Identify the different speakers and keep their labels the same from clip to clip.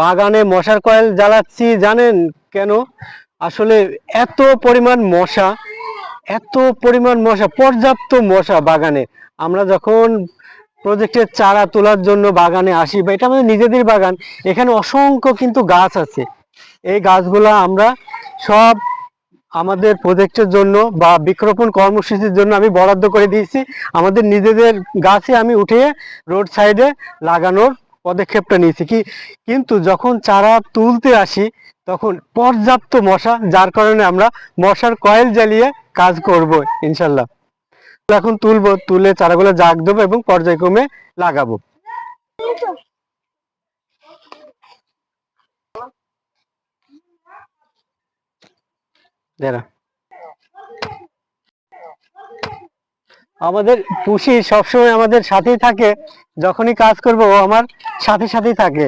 Speaker 1: বাগানে মশার কয়েল জ্বালাচ্ছি, জানেন কেন? আসলে এত পরিমাণ মশা, এত পরিমাণ মশা, পর্যাপ্ত মশা বাগানে। আমরা যখন প্রজেক্টের চারা তোলার জন্য বাগানে আসি, বা এটা আমাদের নিজেদের বাগান, এখানে অসংখ্য কিন্তু গাছ আছে। এই গাছগুলো আমরা সব আমাদের প্রজেক্টের জন্য বা বৃক্ষরোপণ কর্মসূচির জন্য আমি বরাদ্দ করে দিয়েছি। আমাদের নিজেদের গাছে আমি উঠিয়ে রোড সাইডে লাগানোর পদক্ষেপটা নিয়েছি কি? কিন্তু যখন চারা তুলতে আসি, তখন পর্যাপ্ত মশা, যার কারণে আমরা মশার কয়েল জ্বালিয়ে কাজ করব, ইনশাল্লাহ। এখন তুলবো, তুলে চারাগুলো জাগ দেবো এবং পর্যায়ক্রমে লাগাবো। দাঁড়া। আমাদের পুষি সবসময় আমাদের সাথেই থাকে, যখনই কাজ করব ও আমার সাথে সাথেই থাকে।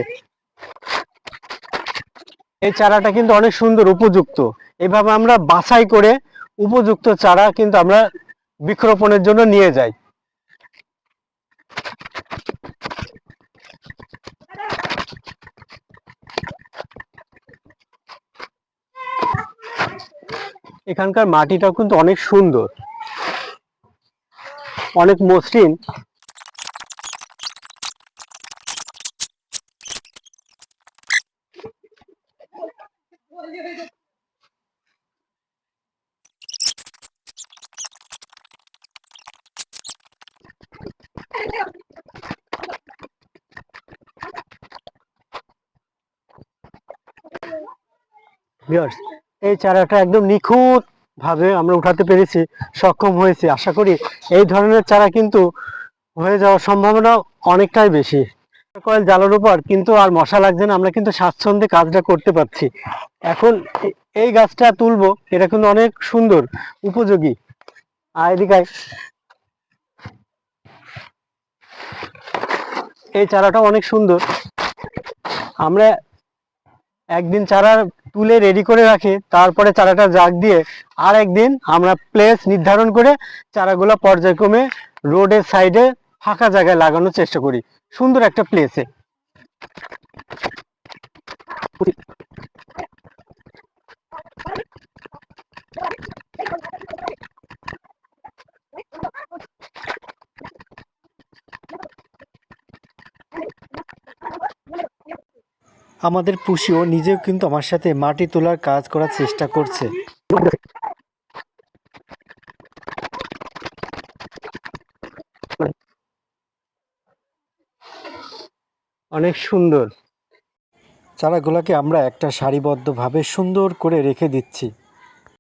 Speaker 1: এই চারাটা কিন্তু অনেক সুন্দর উপযুক্ত। এভাবে আমরা বাছাই করে উপযুক্ত চারা কিন্তু আমরা বৃক্ষরোপণের জন্য নিয়ে যাই। এখানকার মাটিটাও কিন্তু অনেক সুন্দর। অনেক মসৃণ। Viewers, এই চারাটা একদম নিখুঁত ভাবে আমরা উঠাতে পেরেছি, সক্ষম হয়েছি। আশা করি এই ধরনের চারা কিন্তু হয়ে যাওয়ার সম্ভাবনা অনেকটাই বেশি। কয়েল জ্বালানোর পর কিন্তু আর মশা লাগছে না, আমরা কিন্তু স্বাচ্ছন্দ্যে কাজটা করতে পারছি। এখন এই গাছটা তুলবো, এটা কিন্তু অনেক সুন্দর, উপযোগী। আর এদিকে এই চারাটা অনেক সুন্দর। আমরা একদিন চারা তুলে রেডি করে রাখি, তারপরে চারাটা জাগ দিয়ে আর একদিন আমরা প্লেস নির্ধারণ করে চারাগুলো পর্যায়ক্রমে রোডের সাইডে ফাঁকা জায়গায় লাগানোর চেষ্টা করি। সুন্দর একটা প্লেসে
Speaker 2: আমাদের পুষিও নিজেও কিন্তু আমার সাথে মাটি তোলার কাজ করার চেষ্টা করছে।
Speaker 1: অনেক সুন্দর।
Speaker 2: চারাগুলোকে আমরা একটা সারিবদ্ধভাবে সুন্দর করে রেখে দিচ্ছি।